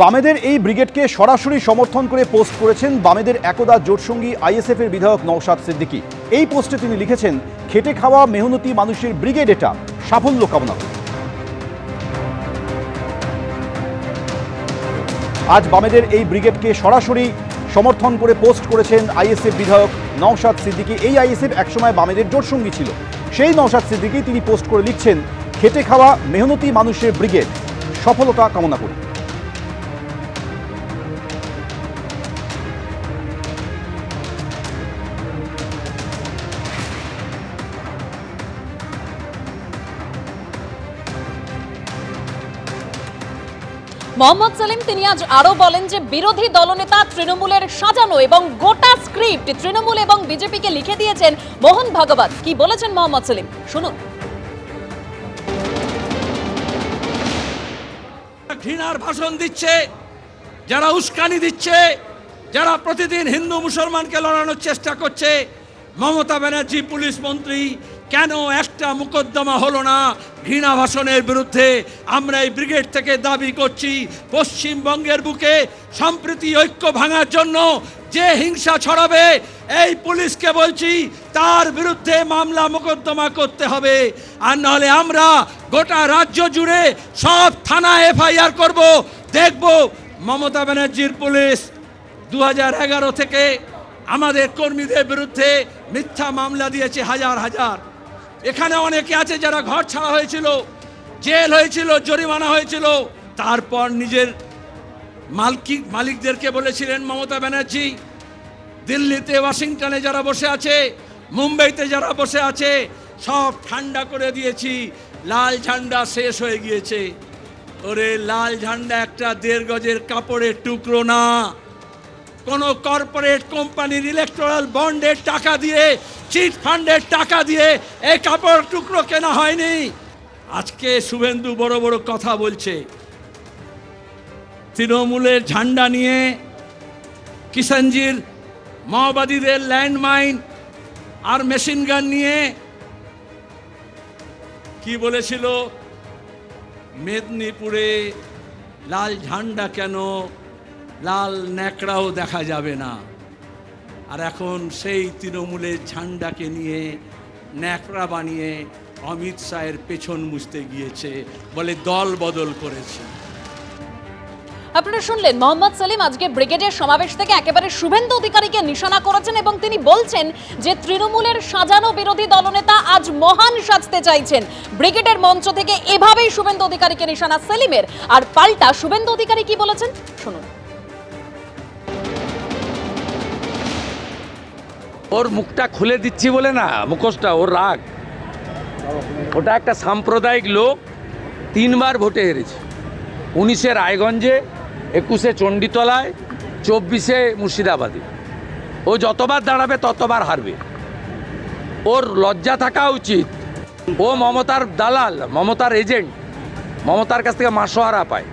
বামেদের এই ব্রিগেডকে সরাসরি সমর্থন করে পোস্ট করেছেন বামেদের একদা জোটসঙ্গী আইএসএফ এর বিধায়ক নওশাদ সিদ্দিকী। এই পোস্টে তিনি লিখেছেন, খেটে খাওয়া মেহনতি মানুষের ব্রিগেড এটা। সাফল্য কামনা আজ বামেদের এই ব্রিগেডকে সরাসরি সমর্থন করে পোস্ট করেছেন আইএসএফ বিধায়ক নওশাদ সিদ্দিকী। এই আইএসএফ একসময় বামেদের জোটসঙ্গী ছিল। সেই নওশাদ সিদ্দিকী তিনি পোস্ট করে লিখছেন, খেটে খাওয়া মেহনতি মানুষের ব্রিগেড। সফলতা কামনা করি। মোহাম্মদ সেলিম, তিনি আজ আরও বলেন যে বিরোধী দলনেতা তৃণমূলের সাজানো এবং গোটা স্ক্রিপ্ট তৃণমূল এবং বিজেপিকে লিখে দিয়েছেন মোহন ভাগবত। কি বলেছেন মোহাম্মদ সেলিম? শুনুন। ঘৃণার ভাষণ দিচ্ছে, যারা উস্কানি দিচ্ছে, যারা প্রতিদিন হিন্দু মুসলমানকে লড়ানোর চেষ্টা করছে, মমতা ব্যানার্জি, পুলিশ মন্ত্রী কেন একটা মোকদ্দমা হলো না? ঘৃণা ভাষণের বিরুদ্ধে আমরা এই ব্রিগেড থেকে দাবি করছি, পশ্চিমবঙ্গের বুকে সম্প্রীতি ঐক্য ভাঙার জন্য যে হিংসা ছড়াবে, এই পুলিশকে বলছি, তার বিরুদ্ধে মামলা মোকদ্দমা করতে হবে। আর নাহলে আমরা গোটা রাজ্য জুড়ে সব থানা এফআইআর করব। দেখব মমতা ব্যানার্জির পুলিশ দু হাজার এগারো থেকে আমাদের কর্মীদের বিরুদ্ধে মিথ্যা মামলা দিয়েছে হাজার হাজার। এখানে অনেকে আছে যারা ঘর ছাড়া হয়েছিল, জেল হয়েছিল, জরিমানা হয়েছিল। তারপর নিজের মালকি, মালিকদেরকে বলেছিলেন, মমতা ব্যানার্জি, দিল্লিতে, ওয়াশিংটনে যারা বসে আছে, মুম্বাইতে যারা বসে আছে, সব ঠান্ডা করে দিয়েছি। লাল ঝান্ডা শেষ হয়ে গিয়েছে। ওরে, লাল ঝান্ডা একটা দেড় গজের কাপড়ের টুকরো না। কোনো কর্পোরেট কোম্পানির ইলেকট্রাল বন্ডের টাকা দিয়ে চিট ফান্ডের টাকা দিয়ে এই কাপড় টুকরো কেনা হয়নি। আজকে শুভেন্দু বড় বড় কথা বলছে। তৃণমূলের ঝান্ডা নিয়ে কিষানজির মাওবাদীদের ল্যান্ডমাইন আর মেশিন গান নিয়ে কি বলেছিল, মেদিনীপুরে লাল ঝান্ডা কেন লাল ন্যাকড়াও দেখা যাবে না। আর এখন সেই তৃণমূলের ঝান্ডাকে নিয়ে ন্যাকড়া বানিয়ে অমিত শাহের পেছন মুছতে গিয়েছে বলে দল বদল করেছে। আপনারা শুনলেন মোহাম্মদ সেলিম, আজকে ব্রিগেডের সমাবেশ থেকে একেবারে শুভেন্দু অধিকারীকে নিশানা করেছেন এবং তিনি বলছেন যে তৃণমূলের সাজানো বিরোধী দলনেতা আজ মহান সাজতে চাইছেন। ব্রিগেডের মঞ্চ থেকে এভাবেই শুভেন্দু অধিকারীকে নিশানা সেলিমের। আর পাল্টা শুভেন্দু অধিকারী কি বলেছেন? শুনুন। ওর মুখটা খুলে দিচ্ছি বলে না, মুখোশটা, ওর রাগ। ওটা একটা সাম্প্রদায়িক লোক, তিনবার ভোটে হেরেছে। উনিশে রায়গঞ্জে, একুশে চণ্ডীতলায়, চব্বিশে মুর্শিদাবাদে। ও যতবার দাঁড়াবে, ততবার হারবে। ওর লজ্জা থাকা উচিত। ও মমতার দালাল, মমতার এজেন্ট। মমতার কাছ থেকে মাসোহারা পায়।